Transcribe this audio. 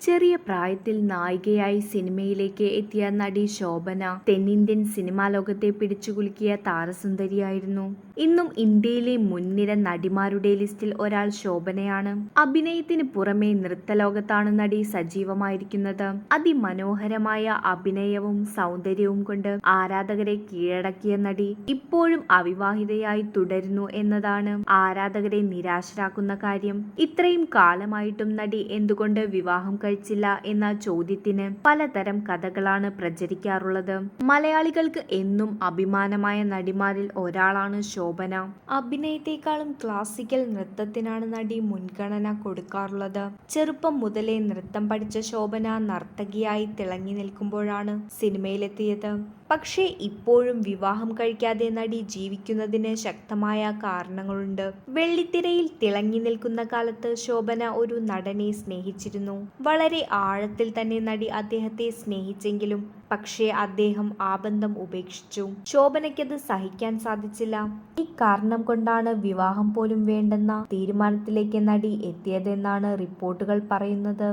ചെറിയ പ്രായത്തിൽ നായികയായി സിനിമയിലേക്ക് എത്തിയ നടി ശോഭന തെന്നിന്ത്യൻ സിനിമാ ലോകത്തെ പിടിച്ചുകുലുക്കിയ താരസുന്ദരിയായിരുന്നു. ഇന്നും ഇന്ത്യയിലെ മുൻനിര നടിമാരുടെ ലിസ്റ്റിൽ ഒരാൾ ശോഭനയാണ്. അഭിനയത്തിന് പുറമെ നൃത്തലോകത്താണ് നടി സജീവമായിരിക്കുന്നത്. അതിമനോഹരമായ അഭിനയവും സൗന്ദര്യവും കൊണ്ട് ആരാധകരെ കീഴടക്കിയ നടി ഇപ്പോഴും അവിവാഹിതയായി തുടരുന്നു എന്നതാണ് ആരാധകരെ നിരാശരാക്കുന്ന കാര്യം. ഇത്രയും കാലമായിട്ടും നടി എന്തുകൊണ്ട് വിവാഹം കഴിച്ചില്ല എന്ന ചോദ്യത്തിന് പലതരം കഥകളാണ് പ്രചരിക്കാറുള്ളത്. മലയാളികൾക്ക് എന്നും അഭിമാനമായ നടിമാരിൽ ഒരാളാണ് ശോഭന. അഭിനയത്തെക്കാളും ക്ലാസിക്കൽ നൃത്തത്തിനാണ് നടി മുൻഗണന കൊടുക്കാറുള്ളത്. ചെറുപ്പം മുതലേ നൃത്തം പഠിച്ച ശോഭന നർത്തകിയായി തിളങ്ങി നിൽക്കുമ്പോഴാണ് സിനിമയിലെത്തിയത്. പക്ഷേ ഇപ്പോഴും വിവാഹം കഴിക്കാതെ നടി ജീവിക്കുന്നതിന് ശക്തമായ കാരണങ്ങളുണ്ട്. വെള്ളിത്തിരയിൽ തിളങ്ങി നിൽക്കുന്ന കാലത്ത് ശോഭന ഒരു നടനെ സ്നേഹിച്ചിരുന്നു. വളരെ ആഴത്തിൽ തന്നെ നടി അദ്ദേഹത്തെ സ്നേഹിച്ചെങ്കിലും പക്ഷേ അദ്ദേഹം ആ ബന്ധം ഉപേക്ഷിച്ചു. ശോഭനയ്ക്കത് സഹിക്കാൻ സാധിച്ചില്ല. ഈ കാരണം കൊണ്ടാണ് വിവാഹം പോലും വേണ്ടെന്ന തീരുമാനത്തിലേക്ക് നടി എത്തിയതെന്നാണ് റിപ്പോർട്ടുകൾ പറയുന്നത്.